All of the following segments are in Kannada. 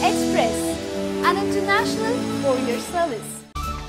Express, an international service.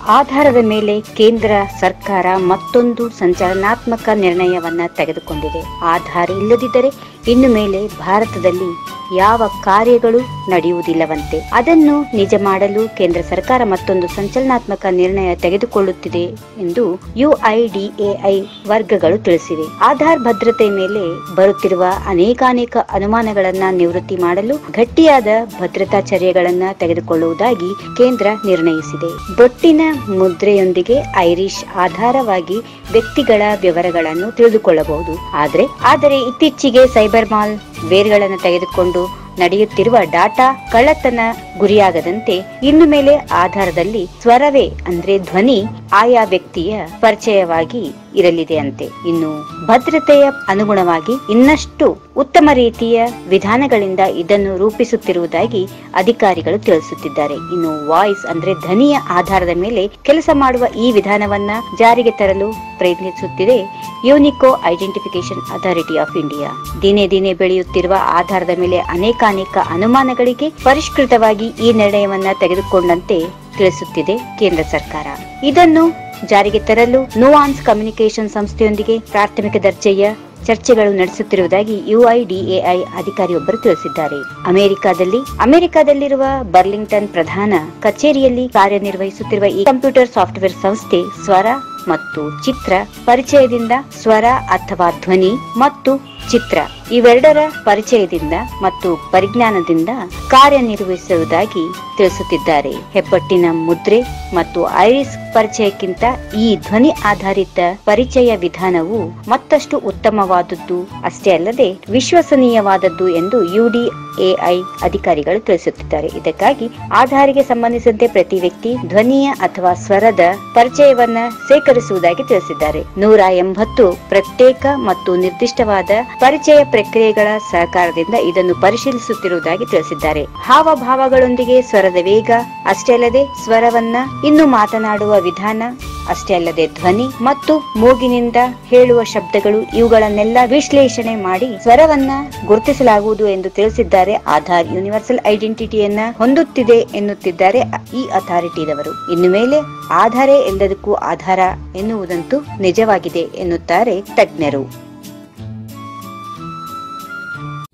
ಆಧಾರದ ಮೇಲೆ ಕೇಂದ್ರ ಸರ್ಕಾರ ಮತ್ತೊಂದು ಸಂಚಲನಾತ್ಮಕ ನಿರ್ಣಯವನ್ನ ತೆಗೆದುಕೊಂಡಿದೆ ಆಧಾರ ಇಲ್ಲದಿದ್ದರೆ ಇನ್ನು ಮೇಲೆ ಭಾರತದಲ್ಲಿ ಯಾವ ಕಾರ್ಯಗಳು ನಡೆಯುವುದಿಲ್ಲವಂತೆ ಅದನ್ನು ನಿಜ ಮಾಡಲು ಕೇಂದ್ರ ಸರ್ಕಾರ ಮತ್ತೊಂದು ಸಂಚಲನಾತ್ಮಕ ನಿರ್ಣಯ ತೆಗೆದುಕೊಳ್ಳುತ್ತಿದೆ ಎಂದು ಯುಐಡಿಎಐ ವರ್ಗಗಳು ತಿಳಿಸಿವೆ. ಆಧಾರ್ ಭದ್ರತೆ ಮೇಲೆ ಬರುತ್ತಿರುವ ಅನೇಕಾನೇಕ ಅನುಮಾನಗಳನ್ನ ನಿವೃತ್ತಿ ಮಾಡಲು ಗಟ್ಟಿಯಾದ ಭದ್ರತಾ ಚರ್ಯಗಳನ್ನ ತೆಗೆದುಕೊಳ್ಳುವುದಾಗಿ ಕೇಂದ್ರ ನಿರ್ಣಯಿಸಿದೆ. ಬೊಟ್ಟಿನ ಮುದ್ರೆಯೊಂದಿಗೆ ಐರಿಷ್ ಆಧಾರವಾಗಿ ವ್ಯಕ್ತಿಗಳ ವಿವರಗಳನ್ನು ತಿಳಿದುಕೊಳ್ಳಬಹುದು. ಆದರೆ ಆದರೆ ಇತ್ತೀಚೆಗೆ ಸೈಬರ್ ಮಾಲ್ ವೇರ್ಗಳನ್ನು ತೆಗೆದುಕೊಂಡು ನಡೆಯುತ್ತಿರುವ ಡಾಟಾ ಕಳ್ಳತನ ಗುರಿಯಾಗದಂತೆ ಇನ್ನು ಮೇಲೆ ಆಧಾರದಲ್ಲಿ ಸ್ವರವೇ ಅಂದ್ರೆ ಧ್ವನಿ ಆಯಾ ವ್ಯಕ್ತಿಯ ಪರಿಚಯವಾಗಿ ಇರಲಿದೆ ಅಂತೆ ಇನ್ನು ಭದ್ರತೆಯ ಅನುಗುಣವಾಗಿ ಇನ್ನಷ್ಟು ಉತ್ತಮ ರೀತಿಯ ವಿಧಾನಗಳಿಂದ ಇದನ್ನು ರೂಪಿಸುತ್ತಿರುವುದಾಗಿ ಅಧಿಕಾರಿಗಳು ತಿಳಿಸುತ್ತಿದ್ದಾರೆ. ಇನ್ನು ವಾಯ್ಸ್ ಅಂದ್ರೆ ಧ್ವನಿಯ ಆಧಾರದ ಮೇಲೆ ಕೆಲಸ ಮಾಡುವ ಈ ವಿಧಾನವನ್ನ ಜಾರಿಗೆ ತರಲು ಪ್ರಯತ್ನಿಸುತ್ತಿದೆ unique identification authority of India. ದಿನೇ ದಿನೇ ಬೆಳೆಯುತ್ತಿರುವ ಆಧಾರದ ಮೇಲೆ ಅನೇಕಾನೇಕ ಅನುಮಾನಗಳಿಗೆ ಪರಿಷ್ಕೃತವಾಗಿ ಈ ನಿರ್ಣಯವನ್ನ ತೆಗೆದುಕೊಂಡಂತೆ ತಿಳಿಸುತ್ತಿದೆ ಕೇಂದ್ರ ಸರ್ಕಾರ. ಇದನ್ನು ಜಾರಿಗೆ ತರಲು ನೋವಾನ್ಸ್ ಕಮ್ಯುನಿಕೇಶನ್ ಸಂಸ್ಥೆಯೊಂದಿಗೆ ಪ್ರಾಥಮಿಕ ದರ್ಜೆಯ ಚರ್ಚೆಗಳು ನಡೆಸುತ್ತಿರುವುದಾಗಿ ಯುಐಡಿಎಐ ಅಧಿಕಾರಿಯೊಬ್ಬರು ತಿಳಿಸಿದ್ದಾರೆ. ಅಮೆರಿಕಾದಲ್ಲಿ, ಅಮೆರಿಕಾದಲ್ಲಿರುವ ಬರ್ಲಿಂಗ್ಟನ್ ಪ್ರಧಾನ ಕಚೇರಿಯಲ್ಲಿ ಕಾರ್ಯನಿರ್ವಹಿಸುತ್ತಿರುವ ಈ ಕಂಪ್ಯೂಟರ್ ಸಾಫ್ಟ್ವೇರ್ ಸಂಸ್ಥೆ ಸ್ವರ ಮತ್ತು ಚಿತ್ರ ಪರಿಚಯದಿಂದ ಸ್ವರ ಅಥವಾ ಧ್ವನಿ ಮತ್ತು ಚಿತ್ರ ಇವೆರಡರ ಪರಿಚಯದಿಂದ ಮತ್ತು ಪರಿಜ್ಞಾನದಿಂದ ಕಾರ್ಯನಿರ್ವಹಿಸುವುದಾಗಿ ತಿಳಿಸುತ್ತಿದ್ದಾರೆ. ಹೆಬ್ಬಟ್ಟಿನ ಮುದ್ರೆ ಮತ್ತು ಐರಿಸ್ ಪರಿಚಯಕ್ಕಿಂತ ಈ ಧ್ವನಿ ಆಧಾರಿತ ಪರಿಚಯ ವಿಧಾನವು ಮತ್ತಷ್ಟು ಉತ್ತಮವಾದದ್ದು. ಅಷ್ಟೇ ಅಲ್ಲದೆ ವಿಶ್ವಸನೀಯವಾದದ್ದು ಎಂದು ಯುಡಿಎಐ ಅಧಿಕಾರಿಗಳು ತಿಳಿಸುತ್ತಿದ್ದಾರೆ. ಇದಕ್ಕಾಗಿ ಆಧಾರಿಗೆ ಸಂಬಂಧಿಸಿದಂತೆ ಪ್ರತಿ ವ್ಯಕ್ತಿ ಧ್ವನಿಯ ಅಥವಾ ಸ್ವರದ ಪರಿಚಯವನ್ನ ಸೇಕರಿಸುವುದಾಗಿ ತಿಳಿಸಿದ್ದಾರೆ. ನೂರ ಎಂಬತ್ತು ಪ್ರತ್ಯೇಕ ಮತ್ತು ನಿರ್ದಿಷ್ಟವಾದ ಪರಿಚಯ ಪ್ರಕ್ರಿಯೆಗಳ ಸಹಕಾರದಿಂದ ಇದನ್ನು ಪರಿಶೀಲಿಸುತ್ತಿರುವುದಾಗಿ ತಿಳಿಸಿದ್ದಾರೆ. ಹಾವಭಾವಗಳೊಂದಿಗೆ ಸ್ವರದ ವೇಗ, ಅಷ್ಟೇ ಅಲ್ಲದೆ ಸ್ವರವನ್ನ ಇನ್ನು ಮಾತನಾಡುವ ವಿಧಾನ, ಅಷ್ಟೇ ಅಲ್ಲದೆ ಧ್ವನಿ ಮತ್ತು ಮೂಗಿನಿಂದ ಹೇಳುವ ಶಬ್ದಗಳು ಇವುಗಳನ್ನೆಲ್ಲ ವಿಶ್ಲೇಷಣೆ ಮಾಡಿ ಸ್ವರವನ್ನ ಗುರುತಿಸಲಾಗುವುದು ಎಂದು ತಿಳಿಸಿದ್ದಾರೆ. ಆಧಾರ್ ಯೂನಿವರ್ಸಲ್ ಐಡೆಂಟಿಟಿಯನ್ನ ಹೊಂದುತ್ತಿದೆ ಎನ್ನುತ್ತಿದ್ದಾರೆ ಈ ಅಥಾರಿಟಿದವರು. ಇನ್ನು ಮೇಲೆ ಆಧಾರೇ ಎಲ್ಲದಕ್ಕೂ ಆಧಾರ ಎನ್ನುವುದಂತೂ ನಿಜವಾಗಿದೆ ಎನ್ನುತ್ತಾರೆ ತಜ್ಞರು.